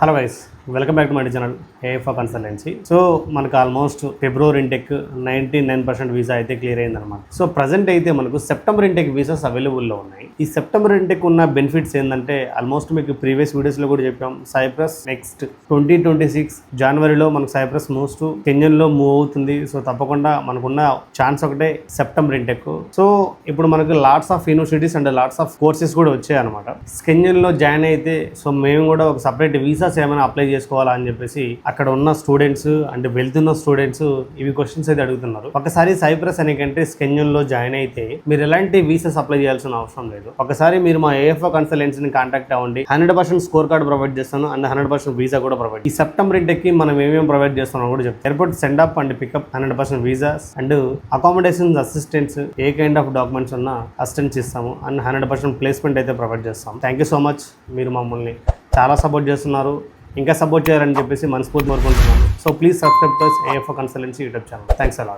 Hello guys, welcome back to my channel ఏఎఫ్ఆ consultancy so మనకు almost ఫిబ్రవరి intake ninety nine percent visa అయితే clear అయిందనమాట so present అయితే మనకు September intake visas అవైలబుల్లో ఉన్నాయి. ఈ సెప్టెంబర్ ఇంటెక్ ఉన్న బెనిఫిట్స్ ఏంటంటే ఆల్మోస్ట్ మీకు ప్రీవియస్ వీడియోస్లో కూడా చెప్పాం. Cyprus next twenty twenty six జనవరిలో మనకు సైప్రస్ మూవ్స్ టు కెన్యన్లో మూవ్ అవుతుంది. సో తప్పకుండా మనకున్న ఛాన్స్ ఒకటే సెప్టెంబర్ ఇంటెక్ సో ఇప్పుడు మనకు lots of universities and lots of courses కూడా వచ్చాయి అనమాట కెన్యన్లో జాయిన్ అయితే సో మేము కూడా ఒక సపరేట్ వీసాస్ ఏమైనా అప్లై చేసుకోవాలా అని చెప్పేసి అక్కడ ఉన్న స్టూడెంట్స్ అంటే వెళ్తున్న స్టూడెంట్స్ ఇవి క్వశ్చన్స్ అయితే అడుగుతున్నారు. ఒకసారి సైప్రస్ అనే కంట్రీ స్కెన్యన్లో జాయిన్ అయితే మీరు ఎలాంటి వీసా సప్లై చేయాల్సిన అవసరం లేదు. ఒకసారి మీరు మా ఏఎఫ్ఓ కన్సల్టెన్సీని కాంటాక్ట్ అవ్వండి. Hundred percent score card provide చేస్తాను అండ్ హండ్రెడ్ పర్సెంట్ వీసా కూడా ప్రొవైడ్ ఈ సెప్టెంబర్ ఇంటెక్కి మనం ఏమేమి ప్రొవైడ్ చేస్తున్నాం కూడా చెప్తాం airport send up and pickup hundred percent visas and accommodation assistants A kind of documents ఉన్నా అసిస్టెంట్స్ ఇస్తాము అండ్ హండ్రెడ్ పర్సెంట్ ప్లేస్మెంట్ అయితే ప్రొవైడ్ చేస్తాం. థ్యాంక్ యూ సో మచ్ మీరు మమ్మల్ని చాలా సపోర్ట్ చేస్తున్నారు. ఇంకా సపోర్ట్ చేయాలని చెప్పేసి మనస్ఫూర్తి కోరుకుంటున్నాను. So please subscribe to A F O consultancy YouTube channel thanks అలా